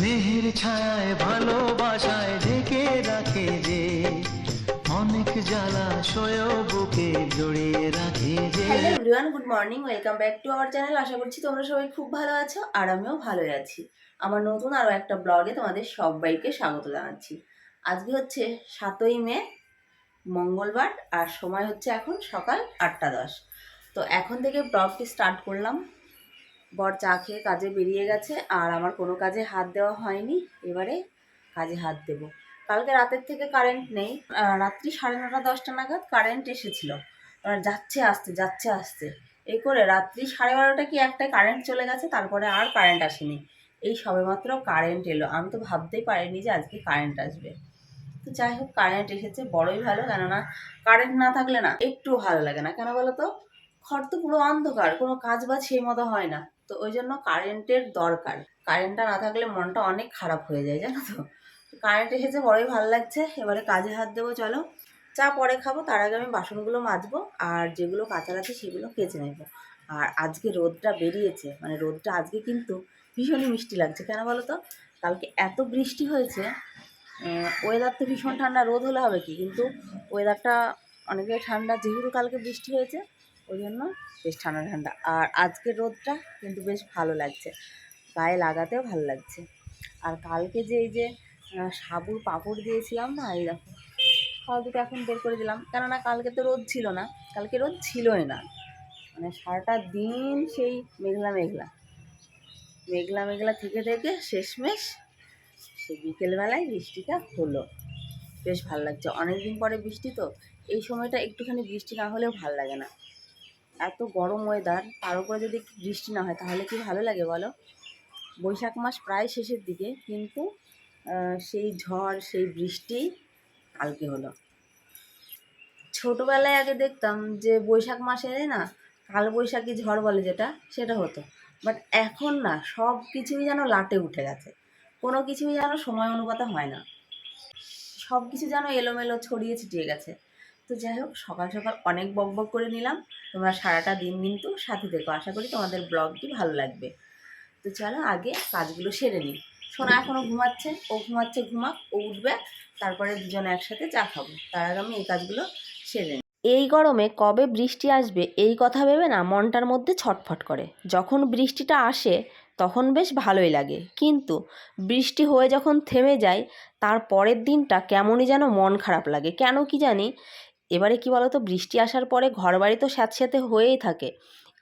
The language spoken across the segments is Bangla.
স্নেহের ছায়ায়, ভালোবাসায় ঢেকে রাখে যে, অনেক জ্বালাশয় বুকে জড়িয়ে রাখে যে। Good morning, welcome back to our channel. আশা করছি তোমরা সবাই খুব ভালো আছো আর আমিও ভালোই আছি। আমার নতুন আরও একটা ব্লগে তোমাদের সবাইকে স্বাগত জানাচ্ছি। আজকে হচ্ছে সাতই মে, মঙ্গলবার, আর সময় হচ্ছে এখন সকাল আটটা দশ। তো এখন থেকে ব্লগটি স্টার্ট করলাম। বর চা খেয়ে কাজে বেরিয়ে গেছে আর আমার কোনো কাজে হাত দেওয়া হয়নি। এবারে কাজে হাত দেবো। কালকে রাতের থেকে কারেন্ট নেই। রাত্রি সাড়ে নটা, দশটা নাগাদ কারেন্ট এসেছিল। যাচ্ছে আসতে যাচ্ছে আসতে এই করে রাত্রি সাড়ে বারোটা কি একটায় কারেন্ট চলে গেছে, তারপরে আর কারেন্ট আসেনি। এই সবেমাত্র কারেন্ট এলো। আমি তো ভাবতেই পারিনি যে আজকে কারেন্ট আসবে। তো যাই হোক কারেন্ট এসেছে। বড়ই ভালো, কেননা কারেন্ট না থাকলে না একটু ভালো লাগে না। কেন বলো তো? ঘর তো পুরো অন্ধকার, কোনো কাজ বাজ সেই মতো হয় না। তো ওই জন্য কারেন্টের দরকার। কারেন্টটা না থাকলে মনটা অনেক খারাপ হয়ে যায়, জানো তো? কারেন্ট এসেছে, বড়ই ভালো লাগছে। এবারে কাজে হাত দেবো, চলো। চা পরে খাব, তার আগে আমি বাসনগুলো মাজবো, আর যেগুলো কাচার আছে সেগুলো কেচে নেব। আর আজকে রোদটা বেরিয়েছে মানে রোদটা আজকে কিন্তু ভীষণই মিষ্টি লাগছে। কেন বলো তো? কালকে এত বৃষ্টি হয়েছে ওয়েদার তো ভীষণ ঠান্ডা, রোদ হলে হবে কি? কিন্তু ওয়েদারটা অনেকটাই ঠান্ডা, যেহেতু কালকে বৃষ্টি হয়েছে ওই জন্য বেশ ঠান্ডা ঠান্ডা। আর আজকের রোদটা কিন্তু বেশ ভালো লাগছে। গায়ে লাগাতেও ভালো লাগছে। আর কালকে যে এই যে সাবুর পাঁপড় দিয়েছিলাম না, এই দেখো খাওয়া দুটো এখন বের করে দিলাম। কেননা কালকে তো রোদ ছিল না, কালকে রোদ ছিলই না। মানে সারাটা দিন সেই মেঘলা মেঘলা। মেঘলা মেঘলা থেকে থেকে শেষমেশ সে বিকেলবেলায় বৃষ্টিটা হলো। বেশ ভালো লাগছে। অনেক দিন পরে বৃষ্টি তো, এই সময়টা একটুখানি বৃষ্টি না হলেও ভালো লাগে না। এত গরম ওয়েদার তার উপরে যদি বৃষ্টি না হয়, তাহলে কি ভালো লাগে বলো? বৈশাখ মাস প্রায় শেষের দিকে, কিন্তু সেই ঝড়, সেই বৃষ্টি কালকে হলো। ছোটোবেলায় আগে দেখতাম যে বৈশাখ মাসে না, কাল বৈশাখী ঝড় বলে যেটা, সেটা হতো। বাট এখন না, সব কিছুই যেন লাটে উঠে গেছে। কোনো কিছুই যেন সময় অনুপাতে হয় না। সব কিছু যেন এলোমেলো ছড়িয়ে ছিটিয়ে গেছে। তো যাই হোক, সকাল সকাল অনেক বক বক করে নিলাম। তোমরা সারাটা দিন কিন্তু সাথে দেখো আশা করি তোমাদের ব্লগটি ভালো লাগবে। তো চলো আগে কাজগুলো সেরে নিই। সোনা এখনও ঘুমাচ্ছে, ও ঘুমাচ্ছে, ঘুমাক, ও উঠবে, তারপরে দুজনে একসাথে চা খাব। তার আগে আমি এই কাজগুলো সেরে নিই। এই গরমে কবে বৃষ্টি আসবে এই কথা ভেবে না মনটার মধ্যে ছটফট করে। যখন বৃষ্টিটা আসে, তখন বেশ ভালোই লাগে। কিন্তু বৃষ্টি হয়ে যখন থেমে যায়, তার পরের দিনটা কেমনই যেন মন খারাপ লাগে। কেন কি জানি এবারে কি বলতো, বৃষ্টি আসার পরে ঘরবাড়ি তো স্যাঁতস্যাঁতে হয়েই থাকে।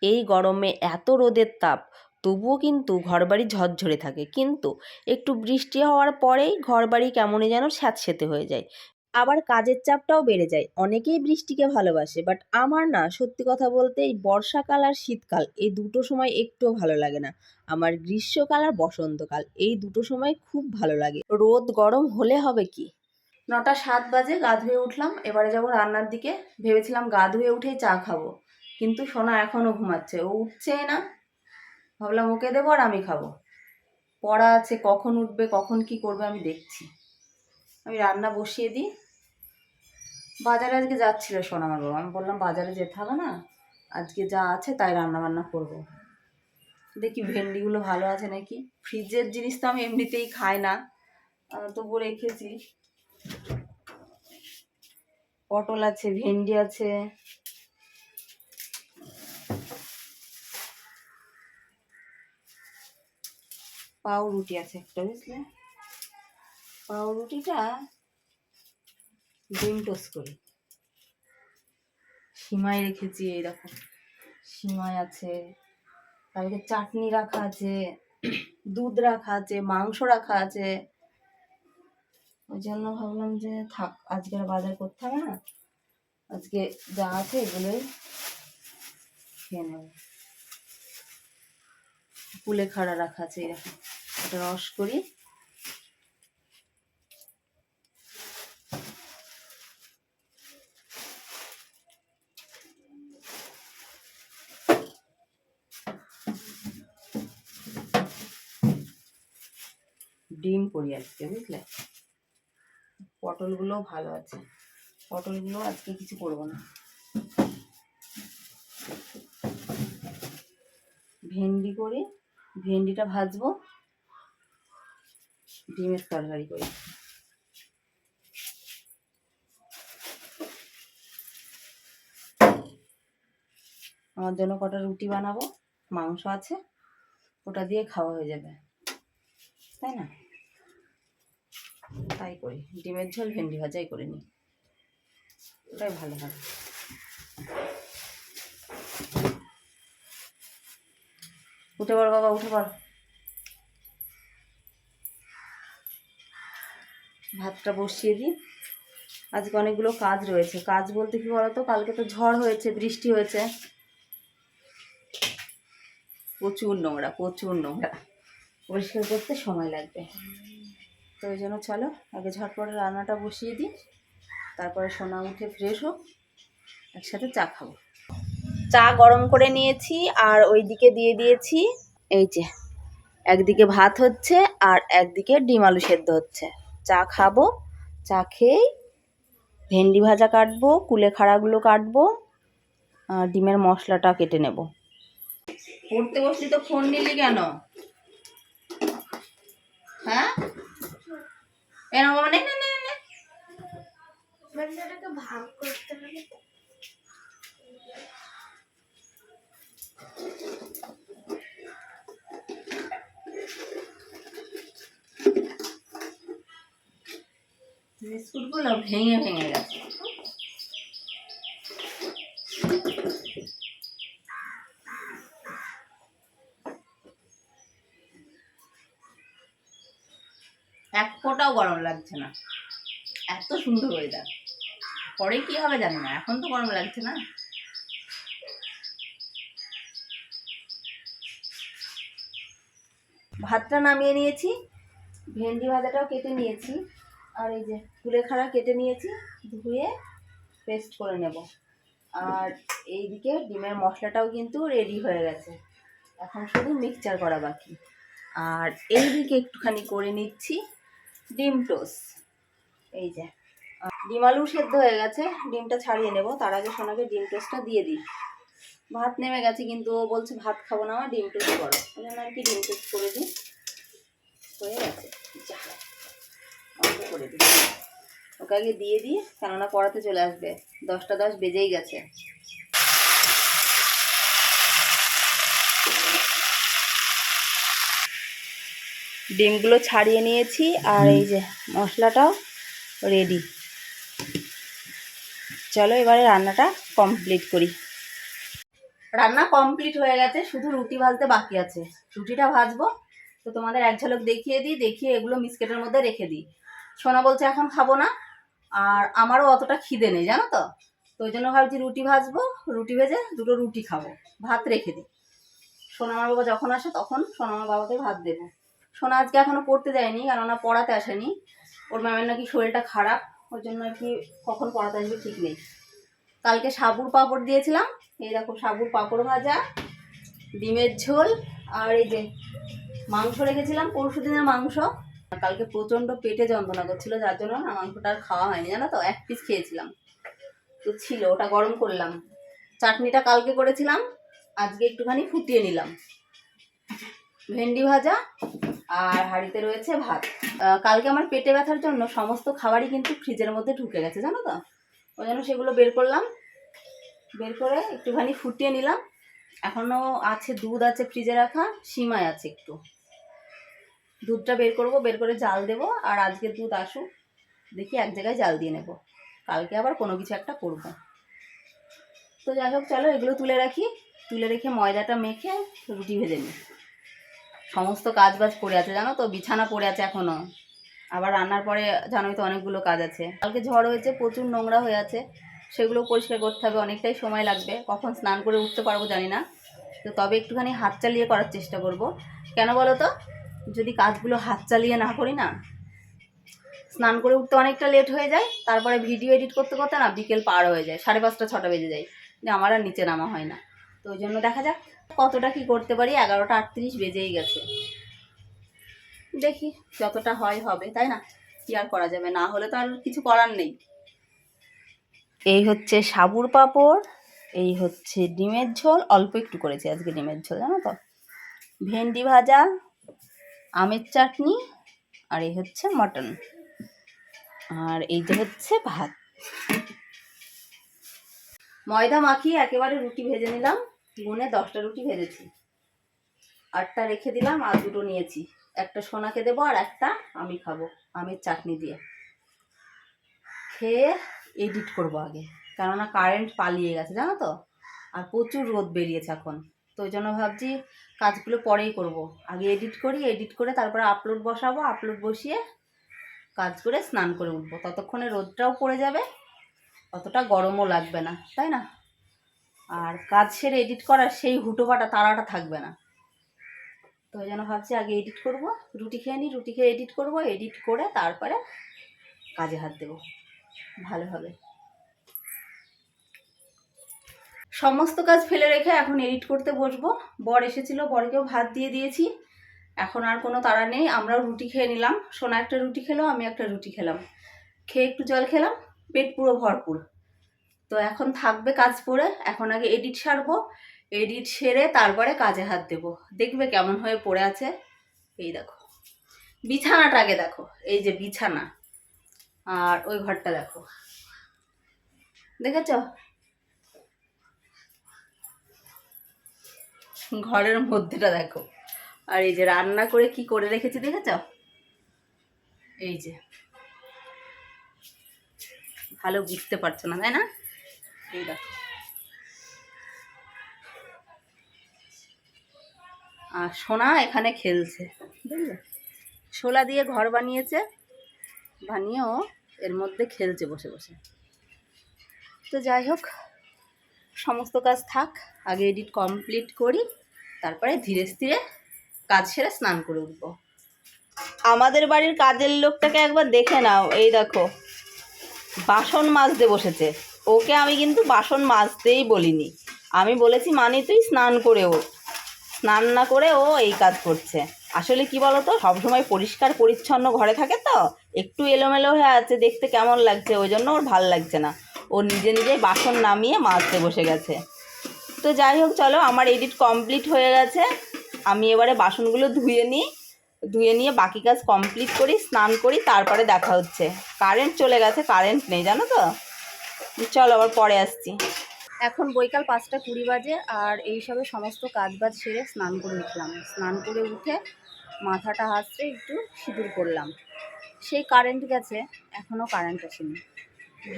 এই গরমে এত রোদের তাপ, তবুও কিন্তু ঘরবাড়ি ঝরঝরে থাকে। কিন্তু একটু বৃষ্টি হওয়ার পরেই ঘরবাড়ি কেমনই যেন স্যাঁতস্যাঁতে হয়ে যায়। আবার কাজের চাপটাও বেড়ে যায়। অনেকেই বৃষ্টিকে ভালোবাসে বাট আমার না, সত্যি কথা বলতে এই বর্ষাকাল আর শীতকাল, এই দুটো সময় একটুও ভালো লাগে না। আমার গ্রীষ্মকাল আর বসন্তকাল, এই দুটো সময় খুব ভালো লাগে। রোদ গরম হলে হবে কি? নটা সাত বাজে, গা ধুয়ে উঠলাম। এবারে যাব রান্নার দিকে। ভেবেছিলাম গা ধুয়ে উঠেই চা খাব। কিন্তু সোনা এখনও ঘুমাচ্ছে। ও উঠছেই না। ভাবলাম ওকে দেবো আর আমি খাব। পড়া আছে, কখন উঠবে, কখন কি করবে আমি দেখছি। আমি রান্না বসিয়ে দিই। বাজারে আজকে যাচ্ছিল সোনা আমার বাবা। আমি বললাম, বাজারে যেতে হবে না? আজকে যা আছে তাই রান্না বান্না করব। দেখি ভেন্ডিগুলো ভালো আছে নাকি? ফ্রিজের জিনিস তো আমি এমনিতেই খাই না। তবুও রেখেছি। পটল আছে, ভেন্ডি আছে। পাউরুটি আছে একটা, বুঝলে? পাউরুটিটা ডিম টোস্ট করি। সিমাই রেখেছি এই দেখো সিমাই আছে কালকে চাটনি রাখা আছে, দুধ রাখা আছে, মাংস রাখা আছে। ওই জন্য ভাবলাম যে থাক, আজকে বাজার করতে হবে না। আজকে যা আছে এগুলোই খেয়ে নেব। কুলে খাড়া রাখা আছে এরকম এটা রস করি। ডিম করি আজকে, বুঝলে? পটলগুলো ভালো আছে। পটলগুলো আজকে কিছু করব না। ভেন্ডি করে, ভেন্ডিটা ভাজবো, ডিমের তরকারি করি। আমার জন্য কটা রুটি বানাবো, মাংস আছে, ওটা দিয়ে খাওয়া হয়ে যাবে। তাই না? তাই করি। ডিমের ঝোল ভেন্ডি ভাজাই করে নিই। ওটাই ভালো হবে। উঠে পড় বাবা, উঠে পড়। ভাতটা বসিয়ে দিই। আজকে অনেকগুলো কাজ রয়েছে। কাজ বলতে কি বলতো? কালকে তো ঝড় হয়েছে, বৃষ্টি হয়েছে। প্রচুর নোংরা প্রচুর নোংরা। পরিষ্কার করতে সময় লাগবে। তো ওই জন্য চলো, আগে ঝটপট রান্নাটা বসিয়ে দিই, তারপরে সোনা উঠে ফ্রেশ হোক, একসাথে চা খাব। চা গরম করে নিয়েছি আর ওই দিকে দিয়ে দিয়েছি, এই যে, একদিকে ভাত হচ্ছে আর একদিকে ডিম আলু সেদ্ধ হচ্ছে। চা খাব, চা খেয়েই ভেন্ডি ভাজা কাটবো কুলেখাড়াগুলো কাটবো, আর ডিমের মশলাটা কেটে নেব। পড়তে বসলি তো ফোন নিলি কেন? হ্যাঁ? এ না বাবা নে নে নে নে বাচ্চাটাকে ভাগ করতে হবে। বিস্কুটগুলো ভেঙে ভেঙে গেছে এক ফোঁটাও গরম লাগছে না। এত সুন্দর ওয়েদার পরে কি হবে জানি না, এখন তো গরম লাগছে না। ভাতটা নামিয়ে নিয়েছি, ভেন্ডি ভাজাটাও কেটে নিয়েছি, আর এই যে কুলেখাড়া কেটে নিয়েছি, ধুয়ে পেস্ট করে নেব। আর এইদিকে ডিমের মশলাটাও কিন্তু রেডি হয়ে গেছে। এখন শুধু মিক্সচার করা বাকি। আর এইদিকে একটুখানি করে নিচ্ছি। ডিম টোস্ট। এই যে। ডিম আলু সেদ্ধ হয়ে গেছে, ডিমটা ছাড়িয়ে নেব। তার আগে সোনাকে ডিম টোস্টটা দিয়ে দিই। ভাত নেমে গেছে, কিন্তু ও বলছে ভাত খাব না আমার ডিম টোস্ট করো। ওই জন্য আর কি ডিম টোস্ট করে দিই। হয়ে গেছে। যা। করে দিই। ওকে আগে দিয়ে দিই, কেননা পড়াতে চলে আসবে। দশটা দশ বেজেই গেছে। ডিমগুলো ছাড়িয়ে নিয়েছি আর এই যে মশলাটাও রেডি চলো এবারে রান্নাটা কমপ্লিট করি। রান্না কমপ্লিট হয়ে গেছে শুধু রুটি ভাজতে বাকি আছে। রুটিটা ভাজবো তো তোমাদের এক ঝলক দেখিয়ে দিই দেখিয়ে এগুলো মিসকেটের মধ্যে রেখে দিই। সোনা বলছে এখন খাব না আর আমারও অতটা খিদে নেই জানো তো? তো ওই জন্য ভাবছি রুটি ভাজবো রুটি ভেজে দুটো রুটি খাব ভাত রেখে দিই। সোনামার বাবা যখন আসে তখন সোনামার বাবাকে ভাত দেবো। সোনা আজকে এখনও পড়তে যায়নি কেননা পড়াতে আসেনি। ওর ম্যামের নাকি শরীরটা খারাপ, ওর জন্য আর কি কখন পড়াতে আসবে ঠিক নেই। কালকে সাবুর পাঁপড় দিয়েছিলাম, এই দেখো সাবুর পাঁপড় ভাজা, ডিমের ঝোল, আর এই যে মাংস রেখেছিলাম, পরশু দিনের মাংস। কালকে প্রচণ্ড পেটে যন্ত্রণা করছিল, যার জন্য না মাংসটা আর খাওয়া হয়নি, জানো তো? এক পিস খেয়েছিলাম। তো ছিল, ওটা গরম করলাম। চাটনিটা কালকে করেছিলাম, আজকে একটুখানি ফুটিয়ে নিলাম। ভেন্ডি ভাজা আর হাঁড়িতে রয়েছে ভাত। কালকে আমার পেটে ব্যথার জন্য সমস্ত খাবারই কিন্তু ফ্রিজের মধ্যে ঢুকে গেছে, জানো তো? ওই জন্য সেগুলো বের করলাম। বের করে একটুখানি ফুটিয়ে নিলাম। এখনও আছে, দুধ আছে ফ্রিজে রাখা, সিমাই আছে একটু। দুধটা বের করব, বের করে জাল দেব আর আজকে দুধ আসুক, দেখি এক জায়গায় জাল দিয়ে নেব। কালকে আবার কোনো কিছু একটা করব। তো যাই হোক, চলো এগুলো তুলে রাখি। তুলে রেখে ময়দাটা মেখে রুটি ভেজে নিই। সমস্ত কাজ বাজ পড়ে আছে, জানো তো? বিছানা পড়ে আছে এখনও। আবার রান্নার পরে জানোই তো অনেকগুলো কাজ আছে। কালকে ঝড় হয়েছে, প্রচুর নোংরা হয়ে আছে। সেগুলো পরিষ্কার করতে হবে, অনেকটাই সময় লাগবে। কখন স্নান করে উঠতে পারব জানি না। তো তবে একটুখানি হাত চালিয়ে করার চেষ্টা করব। কেন বলো তো? যদি কাজগুলো হাত চালিয়ে না করি না, স্নান করে উঠতে অনেকটা লেট হয়ে যায়, তারপরে ভিডিও এডিট করতে করতে না বিকেল পার হয়ে যায়, সাড়ে পাঁচটা, ছটা বেজে যায়। আমার আর নিচে নামা হয় না। তো ওই জন্য দেখা যাক। কতটা কি করতে পারি? এগারোটা আটত্রিশ বেজেই গেছে। দেখি যতটা হয় হবে, তাই না? কি আর করা যাবে? না হলে তো আর কিছু করার নেই। এই হচ্ছে সাবুর পাঁপড়, এই হচ্ছে ডিমের ঝোল। অল্প একটু করেছি আজকে ডিমের ঝোল, জানো তো? ভেন্ডি ভাজা, আমের চাটনি আর এই হচ্ছে মটন। আর এই যে হচ্ছে ভাত। ময়দা মাখিয়ে একেবারে রুটি ভেজে নিলাম। গুনে দশটা রুটি ভেজেছি। আটটা রেখে দিলাম আর দুটো নিয়েছি। একটা সোনাকে দেবো আর একটা আমি খাব, আমের চাটনি দিয়ে। খেয়ে এডিট করব আগে, কেননা কারেন্ট পালিয়ে গেছে, জানো তো? আর প্রচুর রোদ বেরিয়েছে এখন। তো ওই জন্য ভাবছি কাজগুলো পরেই করব। আগে এডিট করি এডিট করে তারপরে আপলোড বসাবো আপলোড বসিয়ে কাজ করে স্নান করে উঠবো। ততক্ষণে রোদটাও পড়ে যাবে, অতটা গরমও লাগবে না, তাই না? আর কাজ সেরে এডিট করার সেই হুটোপাটা তাড়াটা থাকবে না। তো ওই জন্য ভাবছি আগে এডিট করব, রুটি খেয়ে নিই, রুটি খেয়ে এডিট করব এডিট করে তারপরে কাজে হাত দেবো। ভালো হবে। সমস্ত কাজ ফেলে রেখে এখন এডিট করতে বসবো। বর এসেছিল, বরকেও ভাত দিয়ে দিয়েছি। এখন আর কোনো তাড়া নেই, আমরাও রুটি খেয়ে নিলাম। সোনা একটা রুটি খেলো, আমি একটা রুটি খেলাম। খেয়ে একটু জল খেলাম, পেট পুরো ভরপুর। তো এখন থাকবে কাজ পড়ে, এখন আগে এডিট সারবো এডিট সেরে তারপরে কাজে হাত দেব। দেখবে কেমন হয়ে পড়ে আছে। এই দেখো। বিছানাটা আগে দেখো। এই যে বিছানা। আর ওই ঘরটা দেখো। দেখেছ? ঘরের মধ্যেটা দেখো। আর এই যে রান্না করে কি করে রেখেছি দেখেছ? এই যে। ভালো বুঝতে পারছ না, তাই না? এই দেখো। আর সোনা এখানে খেলছে। বুঝলে? শোলা দিয়ে ঘর বানিয়েছে বানিয়েও এর মধ্যে খেলছে বসে বসে। তো যাই হোক সমস্ত কাজ থাক আগে এডিট কমপ্লিট করি তারপরে ধীরে ধীরে কাজ সেরে স্নান করে উঠবো। আমাদের বাড়ির কাজের লোকটাকে একবার দেখে নাও এই দেখো বাসন মাজতে বসেছে। ওকে আমি কিন্তু বাসন মাজতেই বলিনি। আমি বলেছি মানে তুই স্নান করে ও। স্নান না করে ও এই কাজ করছে। আসলে কি বলতো, সবসময় পরিষ্কার, পরিচ্ছন্ন ঘরে থাকে তো, একটু এলোমেলো হয়ে আছে, দেখতে কেমন লাগছে, ওই জন্য ওর ভালো লাগছে না। ও নিজে নিজেই বাসন নামিয়ে মাজতে বসে গেছে। তো যাই হোক, চলো, আমার এডিট কমপ্লিট হয়ে গেছে। আমি এবারে বাসনগুলো ধুয়ে নিই। ধুয়ে নিয়ে বাকি কাজ কমপ্লিট করি, স্নান করি, তারপরে দেখা হচ্ছে। কারেন্ট চলে গেছে, কারেন্ট নেই, জানো তো? চলো আবার পরে আসছি। এখন বৈকাল পাঁচটা কুড়ি বাজে আর এইসবে সমস্ত কাজ বাজ সেরে স্নান করে উঠলাম। স্নান করে উঠে মাথাটা হাসতে একটু সিঁদুর করলাম সেই কারেন্ট গেছে এখনও কারেন্ট আসেনি।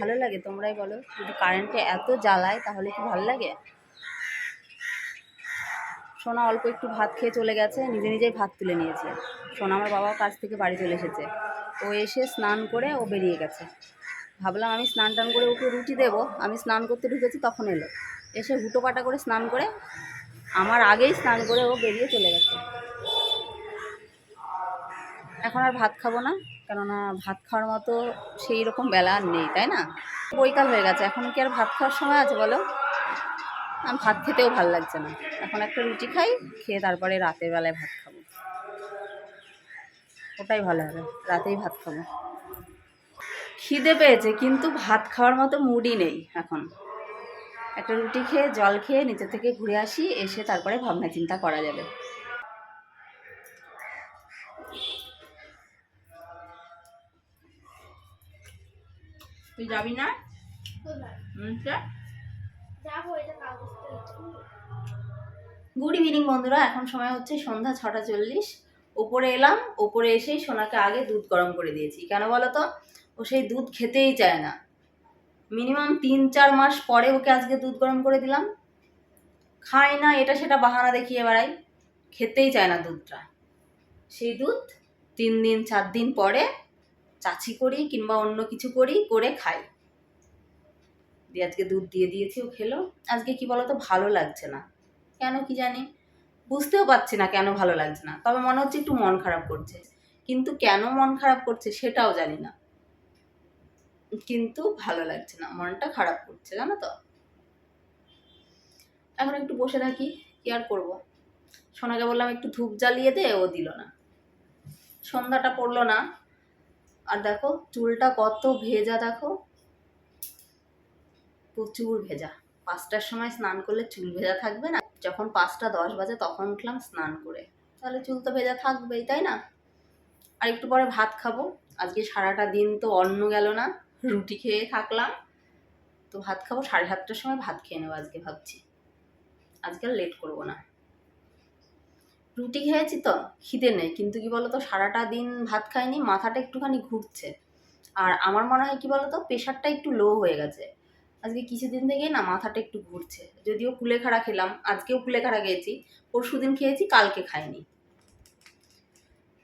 ভালো লাগে তোমরাই বলো, যদি কারেন্টে এত জ্বালায় তাহলে কি ভালো লাগে? সোনা অল্প একটু ভাত খেয়ে চলে গেছে, নিজে নিজেই ভাত তুলে নিয়েছে। সোনা আমার বাবা কাছ থেকে বাড়ি চলে এসেছে। ও এসে স্নান করে ও বেরিয়ে গেছে। ভাবলাম আমি স্নান টান করে ওকে রুটি দেবো। আমি স্নান করতে ঢুকেছি, তখন এলো। এসে হুটো পাটা করে স্নান করে আমার আগেই স্নান করে ও বেরিয়ে চলে গেছে। এখন আর ভাত খাব না, কেননা ভাত খাওয়ার মতো সেই রকম বেলা আর নেই, তাই না? বৈকাল হয়ে গেছে, এখন কি আর ভাত খাওয়ার সময় আছে বলো? আমি ভাত খেতেও ভালো লাগছে না। এখন একটা রুটি খাই, খেয়ে তারপরে রাতের বেলায় ভাত খাব। ওটাই ভালো হবে, রাতেই ভাত খাব। খিদে পেয়েছে, কিন্তু ভাত খাওয়ার মতো মুডই নেই এখন। একটা রুটি খেয়ে, জল খেয়ে নিচে থেকে ঘুরে আসি, এসে তারপরে ভাবনা চিন্তা করা যাবে। তুই যাবি না? গুড ইভিনিং বন্ধুরা। এখন সময় হচ্ছে সন্ধ্যা ছটা চল্লিশ। ওপরে এলাম ওপরে এসেই সোনাকে আগে দুধ গরম করে দিয়েছি। কেন বলো তো? ও সেই দুধ খেতেই চায় না। মিনিমাম তিন চার মাস পরে ওকে আজকে দুধ গরম করে দিলাম। খায় না, এটা সেটা বাহানা দেখিয়ে বেড়াই খেতেই চায় না দুধটা। সেই দুধ তিন দিন, চার দিন পরে চাচি করি কিংবা অন্য কিছু করি, করে খাই। দিয়ে আজকে দুধ দিয়ে দিয়েছি, ও খেলো। আজকে কি বলতো, ভালো লাগছে না। কেন কি জানি? বুঝতেও পারছি না কেন ভালো লাগছে না। তবে মনে হচ্ছে একটু মন খারাপ করছে। কিন্তু কেন মন খারাপ করছে সেটাও জানি না। কিন্তু ভালো লাগছে না, মনটা খারাপ করছে, জানো তো? এখন একটু বসে থাকি, কি আর করব? সোনাকে বললাম একটু ধূপ জ্বালিয়ে দে, ও দিল না। সন্ধ্যাটা পড়ল না। আর দেখো, চুলটা কত ভেজা, দেখো। প্রচুর ভেজা। পাঁচটার সময় স্নান করলে চুল ভেজা থাকবে না। যখন পাঁচটা দশ বাজে, তখন উঠলাম স্নান করে। তাহলে চুল তো ভেজা থাকবেই, তাই না? আর একটু পরে ভাত খাব। আজকে সারাটা দিন তো অন্ন গেল না। রুটি খেয়ে থাকলাম। তো ভাত খাব, সাড়ে সাতটার সময় ভাত খেয়ে নেব আজকে ভাবছি। আজকে আর লেট করব না। রুটি খেয়েছি তো, খিদে নেই, কিন্তু কি বলতো, সারাটা দিন ভাত খাইনি, মাথাটা একটুখানি ঘুরছে। আর আমার মনে হয় কি বলতো, প্রেশারটা একটু লো হয়ে গেছে। আজকে কিছুদিন থেকেই না মাথাটা একটু ঘুরছে। যদিও কুলেখাড়া খেলাম, আজকেও কুলেখাড়া খেয়েছি পরশু দিন খেয়েছি, কালকে খাইনি।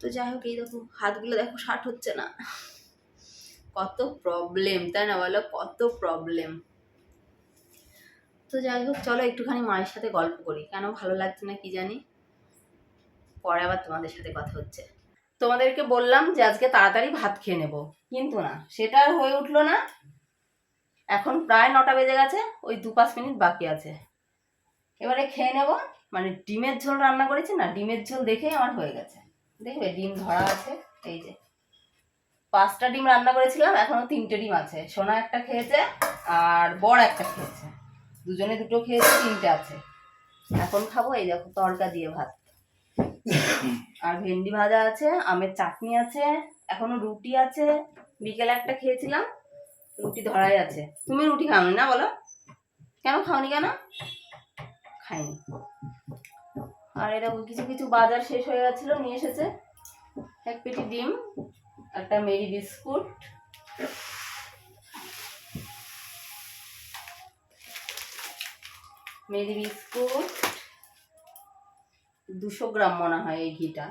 তো যাই হোক, এই দেখো, হাতগুলো দেখো, শার্ট হচ্ছে না। কত প্রবলেম তাই না বলো? কত প্রবলেম তো যাই হোক, চলো একটুখানি মায়ের সাথে গল্প করি। কেন ভালো লাগছে না কি জানি? পরে আবার তোমাদের সাথে কথা হচ্ছে। তোমাদেরকে বললাম যে আজকে তাড়াতাড়ি ভাত খেয়ে নেব, কিন্তু না, সেটা আর হয়ে উঠল না। এখন প্রায় নটা বেজে গেছে, ওই দু পাঁচ মিনিট বাকি আছে। এবারে খেয়ে নেব মানে ডিমের ঝোল রান্না করেছি না, ডিমের ঝোল দেখেই আমার হয়ে গেছে। দেখবে, ডিম ধরা আছে, এই যে। পাঁচটা ডিম রান্না করেছিলাম, এখনও তিনটে ডিম আছে। সোনা একটা খেয়েছে আর বড় একটা খেয়েছে। দুজনে দুটো খেয়েছে, তিনটে আছে। এখন খাব, এই দেখো তরকা দিয়ে ভাত। আর ভেন্ডি ভাজা আছে, আমের চাটনি আছে, এখনও রুটি আছে। বিকেলে একটা খেয়েছিলাম, রুটি ধরাই আছে। তুমি রুটি খাওনি না বলো? কেন খাওনি কেন? খাইনি। আর এরকম কিছু কিছু বাজার শেষ হয়ে গেছিল, নিয়ে এসেছে। এক পেটি ডিম। একটা মেরি বিস্কুট। Mary biscuit. দুশো গ্রাম মনে হয় এই ঘিটা।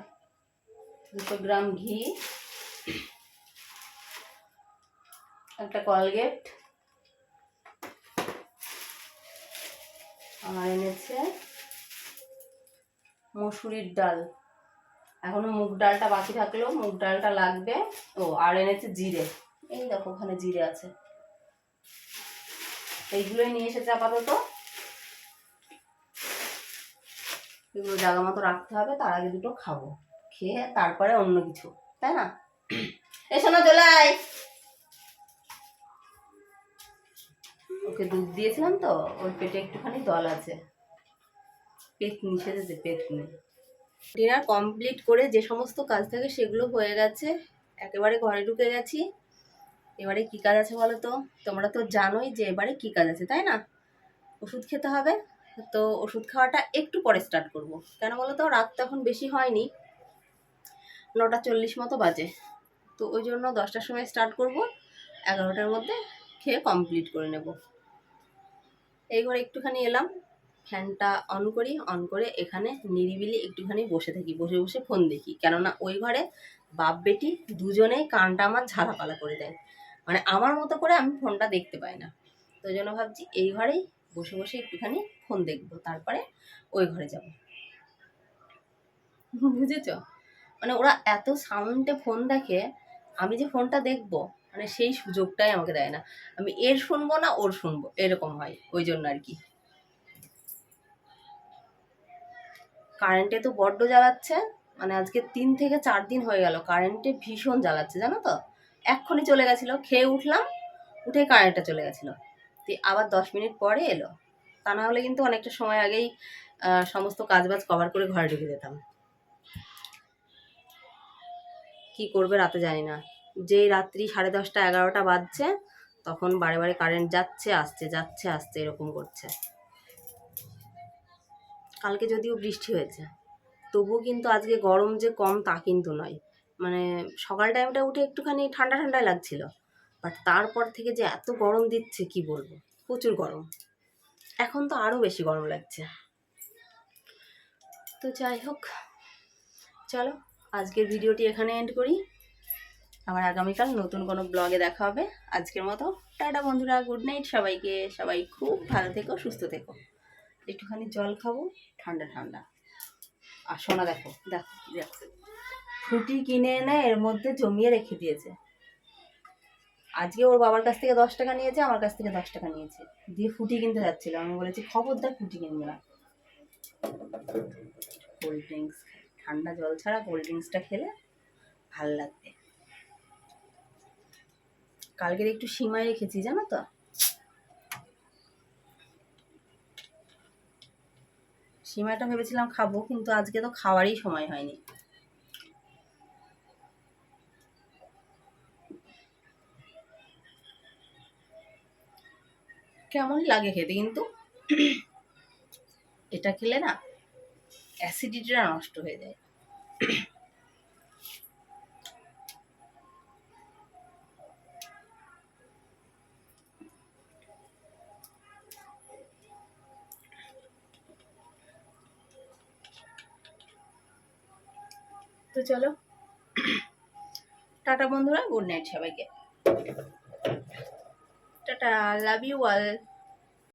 দুশো গ্রাম ঘি। একটা কলগেট। আর এনেছে। মসুরির ডাল। এখনও মুগ ডালটা বাকি থাকলেও মুগ ডালটা লাগবে। ও, আর এনেছে জিরে। এই দেখো ওখানে জিরে আছে। এইগুলোই নিয়ে এসেছে আপাতত। এগুলো জায়গা মতো রাখতে হবে, তার আগে দুটো খাব। খেয়ে তারপরে অন্য কিছু, তাই না? এসো না চলে আয় ওকে দুধ দিয়েছিলাম তো, ওর পেটে একটুখানি দল আছে। পেতনি সেজেছে পেতনি। ডিনার কমপ্লিট করে যে সমস্ত কাজ থাকে সেগুলো হয়ে গেছে। একেবারে ঘরে ঢুকে গেছি। এবারে কি কাজ আছে বলো তো? তোমরা তো জানোই যে এবারে কি কাজ আছে, তাই না? ওষুধ খেতে হবে। তো ওষুধ খাওয়াটা একটু পরে স্টার্ট করব। কেন বলো তো? রাত তো এখন বেশি হয়নি। নটা চল্লিশ মতো বাজে। তো ওই জন্য দশটার সময় স্টার্ট করব। এগারোটার মধ্যে খেয়ে কমপ্লিট করে নেব। এই ঘরে একটুখানি এলাম। ফ্যানটা অন করি, অন করে এখানে নিরিবিলি একটুখানি বসে থাকি, বসে বসে ফোন দেখি। কেননা ওই ঘরে বাপ, বেটি দুজনেই কানটা আমার ঝালাপালা করে দেয়। মানে আমার মতো করে আমি ফোনটা দেখতে পাই না। তো জন্য ভাবছি এই ঘরেই বসে বসে একটুখানি ফোন দেখব, তারপরে ওই ঘরে যাব। বুঝেছ? মানে ওরা এত সাউন্ডে ফোন দেখে, আমি যে ফোনটা দেখব মানে সেই সুযোগটাই আমাকে দেয় না। আমি এর শুনব না ওর শুনব, এরকম হয়, ওই জন্য আর কি। কারেন্টে তো বড্ড জ্বালাচ্ছে মানে আজকে তিন থেকে চার দিন হয়ে গেল, কারেন্টে ভীষণ জ্বালাচ্ছে, জানো তো? এক্ষুনি চলে গেছিল, খেয়ে উঠলাম, উঠে কারেন্টটা চলে গেছিল। তো আবার দশ মিনিট পরে এলো। তা না হলে কিন্তু অনেকটা সময় আগেই সমস্ত কাজবাজ কভার করে ঘরে ঢুকে যেতাম। কি করবে রাতে জানি না। যেই রাত্রি সাড়ে দশটা এগারোটা বাজছে, তখন বারে বারে কারেন্ট যাচ্ছে, আসছে যাচ্ছে, আসছে, এরকম করছে। কালকে যদিও বৃষ্টি হয়েছে, তবুও কিন্তু আজকে গরম যে কম তা কিন্তু নয়। মানে সকাল টাইমটা উঠে একটুখানি ঠান্ডা ঠান্ডা লাগছিল বাট তারপর থেকে যে এত গরম দিচ্ছে কি বলব? প্রচুর গরম। এখন তো আরও বেশি গরম লাগছে। তো যাই হোক, চলো আজকের ভিডিওটি এখানে এন্ড করি। আবার আগামীকাল নতুন কোনো ব্লগে দেখা হবে। আজকের মতো, টাটা বন্ধুরা গুড নাইট সবাইকে। সবাই খুব ভালো থেকো, সুস্থ থেকো। একটুখানি জল খাব, ঠান্ডা ঠান্ডা। আর শোনা দেখো দেখো ফ্রুটি কিনে এনে এর মধ্যে জমিয়ে রেখে দিয়েছে। আজকে ওর বাবার কাছ থেকে দশ টাকা নিয়েছে, আমার কাছ থেকে দশ টাকা নিয়েছে। দিয়ে ফুটি কিনতে যাচ্ছিল আমি বলেছি, খবরদার ফুটি কিনবে না কোল্ড ড্রিঙ্কস ঠান্ডা জল ছাড়া কোল্ড ড্রিঙ্কসটা খেলে ভালো লাগবে। কালকের একটু সীমায় রেখেছি, জানো তো? সিমাটা ভেবেছিলাম খাব, কিন্তু আজকে তো খাওয়ারই সময় হয়নি। কেমন লাগে খেতে কিন্তু? এটা খেলে না অ্যাসিডিটিটা নষ্ট হয়ে যায়। তো চলো। টাটা বন্ধুরা গুড নাইট সবাইকে। Tata love you all